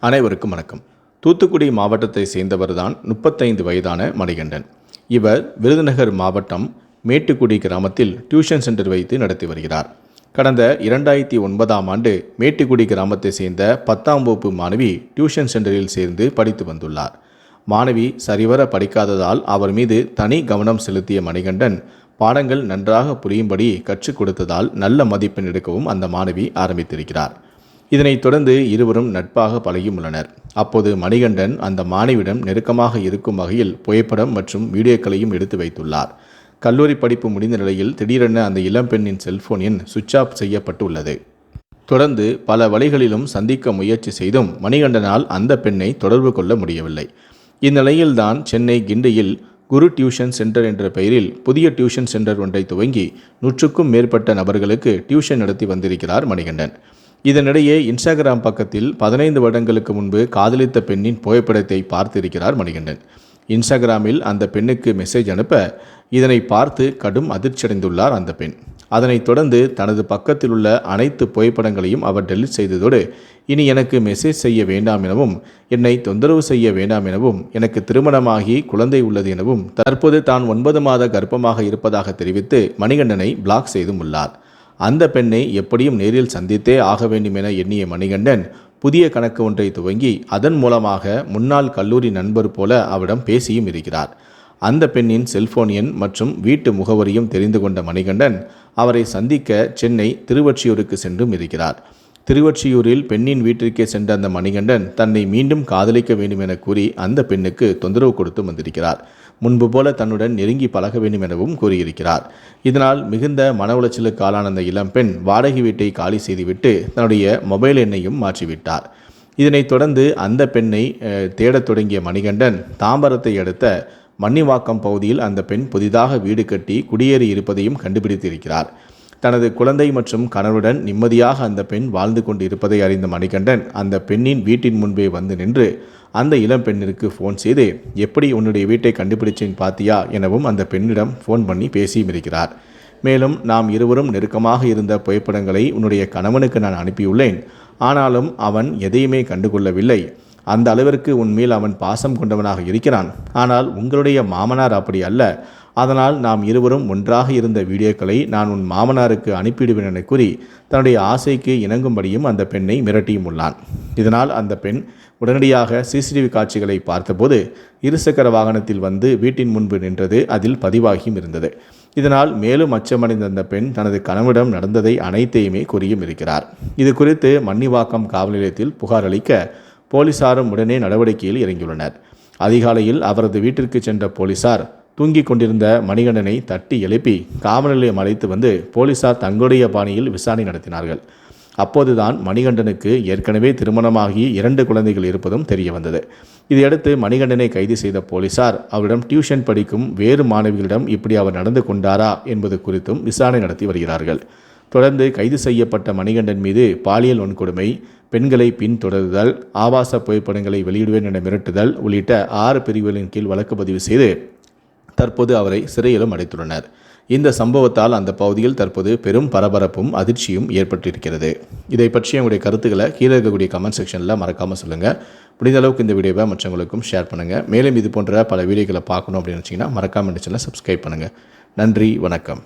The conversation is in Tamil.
அனைவருக்கும் வணக்கம். தூத்துக்குடி மாவட்டத்தை சேர்ந்தவர்தான் முப்பத்தைந்து வயதான மணிகண்டன். இவர் விருதுநகர் மாவட்டம் மேட்டுக்குடி கிராமத்தில் டியூஷன் சென்டர் வைத்து நடத்தி வருகிறார். கடந்த இரண்டாயிரத்தி ஒன்பதாம் ஆண்டு மேட்டுக்குடி கிராமத்தை சேர்ந்த பத்தாம் வகுப்பு மாணவி டியூஷன் சென்டரில் சேர்ந்து படித்து வந்துள்ளார். மாணவி சரிவர படிக்காததால் அவர் மீது தனி கவனம் செலுத்திய மணிகண்டன் பாடங்கள் நன்றாக புரியும்படி கற்றுக் கொடுத்ததால் நல்ல மதிப்பெண் எடுக்கவும் அந்த மாணவி ஆரம்பித்திருக்கிறார். இதனைத் தொடர்ந்து இருவரும் நட்பாக பழகியுள்ளனர். அப்போது மணிகண்டன் அந்த மாணவியிடம் நெருக்கமாக இருக்கும் வகையில் புகைப்படம் மற்றும் வீடியோக்களையும் எடுத்து வைத்துள்ளார். கல்லூரி படிப்பு முடிந்த நிலையில் திடீரென அந்த இளம்பெண்ணின் செல்போன் எண் சுவிட்ச் ஆஃப் செய்யப்பட்டுள்ளது. தொடர்ந்து பல வழிகளிலும் சந்திக்க முயற்சி செய்தும் மணிகண்டனால் அந்த பெண்ணை தொடர்பு கொள்ள முடியவில்லை. இந்நிலையில்தான் சென்னை கிண்டியில் குரு டியூஷன் சென்டர் என்ற பெயரில் புதிய டியூஷன் சென்டர் ஒன்றை துவங்கி நூற்றுக்கும் மேற்பட்ட நபர்களுக்கு டியூஷன் நடத்தி வந்திருக்கிறார் மணிகண்டன். இதனிடையே இன்ஸ்டாகிராம் பக்கத்தில் பதினைந்து வருடங்களுக்கு முன்பு காதலித்த பெண்ணின் புகைப்படத்தை பார்த்திருக்கிறார் மணிகண்டன். இன்ஸ்டாகிராமில் அந்த பெண்ணுக்கு மெசேஜ் அனுப்ப இதனை பார்த்து கடும் அதிர்ச்சியடைந்துள்ளார் அந்த பெண். அதனைத் தொடர்ந்து தனது பக்கத்தில் உள்ள அனைத்து புகைப்படங்களையும் அவர் டெலிட் செய்ததோடு இனி எனக்கு மெசேஜ் செய்ய வேண்டாம் எனவும் என்னை தொந்தரவு செய்ய வேண்டாம் எனவும் எனக்கு திருமணமாகி குழந்தை உள்ளது எனவும் தற்போது தான் ஒன்பது மாத கர்ப்பமாக இருப்பதாக தெரிவித்து மணிகண்டனை பிளாக் செய்தும் உள்ளார். அந்த பெண்ணை எப்படியும் நேரில் சந்தித்தே ஆக வேண்டும் என எண்ணிய மணிகண்டன் புதிய கணக்கு ஒன்றை துவங்கி அதன் மூலமாக முன்னாள் கல்லூரி நண்பர் போல அவரிடம் பேசியும் இருக்கிறார். அந்த பெண்ணின் செல்போன் எண் மற்றும் வீட்டு முகவரியும் தெரிந்து கொண்ட மணிகண்டன் அவரை சந்திக்க சென்னை திருவொற்றியூருக்கு சென்றும் இருக்கிறார். திருவொற்றியூரில் பெண்ணின் வீட்டிற்கே சென்ற அந்த மணிகண்டன் தன்னை மீண்டும் காதலிக்க வேண்டும் என கூறி அந்த பெண்ணுக்கு தொந்தரவு கொடுத்து வந்திருக்கிறார். முன்பு போல தன்னுடன் நெருங்கி பழக வேண்டும் எனவும் கூறியிருக்கிறார். இதனால் மிகுந்த மன உளைச்சலுக்கு ஆளான அந்த இளம்பெண் வாடகை வீட்டை காலி செய்துவிட்டு தன்னுடைய மொபைல் எண்ணையும் மாற்றிவிட்டார். இதனைத் தொடர்ந்து அந்த பெண்ணை தேடத் தொடங்கிய மணிகண்டன் தாம்பரத்தை அடுத்த மன்னிவாக்கம் பகுதியில் அந்த பெண் புதிதாக வீடு கட்டி குடியேறி இருப்பதையும் கண்டுபிடித்திருக்கிறார். தனது குழந்தை மற்றும் கணவருடன் நிம்மதியாக அந்த பெண் வாழ்ந்து கொண்டு இருப்பதை அறிந்த மணிகண்டன் அந்த பெண்ணின் வீட்டின் முன்பே வந்து நின்று அந்த இளம் பெண்ணிற்கு ஃபோன் செய்து எப்படி உன்னுடைய வீட்டை கண்டுபிடிச்சேன் பாத்தியா? எனவும் அந்த பெண்ணிடம் ஃபோன் பண்ணி பேசியும் இருக்கிறார். மேலும் நாம் இருவரும் நெருக்கமாக இருந்த புகைப்படங்களை உன்னுடைய கணவனுக்கு நான் அனுப்பியுள்ளேன். ஆனாலும் அவன் எதையுமே கண்டுகொள்ளவில்லை. அந்த அளவிற்கு உன்மேல் அவன் பாசம் கொண்டவனாக இருக்கிறான். ஆனால் உங்களுடைய மாமனார் அப்படி அல்ல. அதனால் நாம் இருவரும் ஒன்றாக இருந்த வீடியோக்களை நான் உன் மாமனாருக்கு அனுப்பிடுவேன் என கூறி தன்னுடைய ஆசைக்கு இணங்கும்படியும் அந்த பெண்ணை மிரட்டியும் உள்ளான். இதனால் அந்த பெண் உடனடியாக சிசிடிவி காட்சிகளை பார்த்தபோது இருசக்கர வாகனத்தில் வந்து வீட்டின் முன்பு நின்றது அதில் பதிவாகியும் இருந்தது. இதனால் மேலும் அச்சமடைந்த அந்த பெண் தனது கணவனிடம் நடந்ததை அனைத்தையுமே கூறியும் இருக்கிறார். இது குறித்து மன்னிவாக்கம் காவல் நிலையத்தில் புகார் அளிக்க போலீசாரும் உடனே நடவடிக்கையில் இறங்கியுள்ளனர். அதிகாலையில் அவரது வீட்டிற்கு சென்ற போலீசார் தூங்கிக் கொண்டிருந்த மணிகண்டனை தட்டி எழுப்பி காவல் நிலையம் அழைத்து வந்து போலீசார் தங்களுடைய பாணியில் விசாரணை நடத்தினார்கள். அப்போதுதான் மணிகண்டனுக்கு ஏற்கனவே திருமணமாகி இரண்டு குழந்தைகள் இருப்பதும் தெரிய வந்தது இதையடுத்து மணிகண்டனை கைது செய்த போலீசார் அவரிடம் டியூஷன் படிக்கும் வேறு மாணவிகளிடம் இப்படி அவர் நடந்து கொண்டாரா என்பது குறித்தும் விசாரணை நடத்தி வருகிறார்கள். தொடர்ந்து கைது செய்யப்பட்ட மணிகண்டன் மீது பாலியல் வன்கொடுமை பெண்களை பின்தொடருதல் ஆபாச புகைப்படங்களை வெளியிடுவேன் என மிரட்டுதல் உள்ளிட்ட ஆறு பிரிவுகளின் கீழ் வழக்கு பதிவு செய்து தற்போது அவரை சிறையிலும் அடைத்துள்ளனர். இந்த சம்பவத்தால் அந்த பகுதியில் தற்போது பெரும் பரபரப்பும் அதிர்ச்சியும் ஏற்பட்டிருக்கிறது. இதை பற்றி உங்களுடைய கருத்துக்களை கீழே இருக்கக்கூடிய கமெண்ட் செக்ஷனில் மறக்காமல் சொல்லுங்கள் முடிந்த அளவுக்கு இந்த வீடியோவை மற்றவங்களுக்கும் ஷேர் பண்ணுங்கள் மேலும் இது போன்ற பல வீடியோக்களை பார்க்கணும் அப்படின்னு நினச்சிங்கன்னா மறக்காமல் சேனலை சப்ஸ்கிரைப் பண்ணுங்கள் நன்றி வணக்கம்.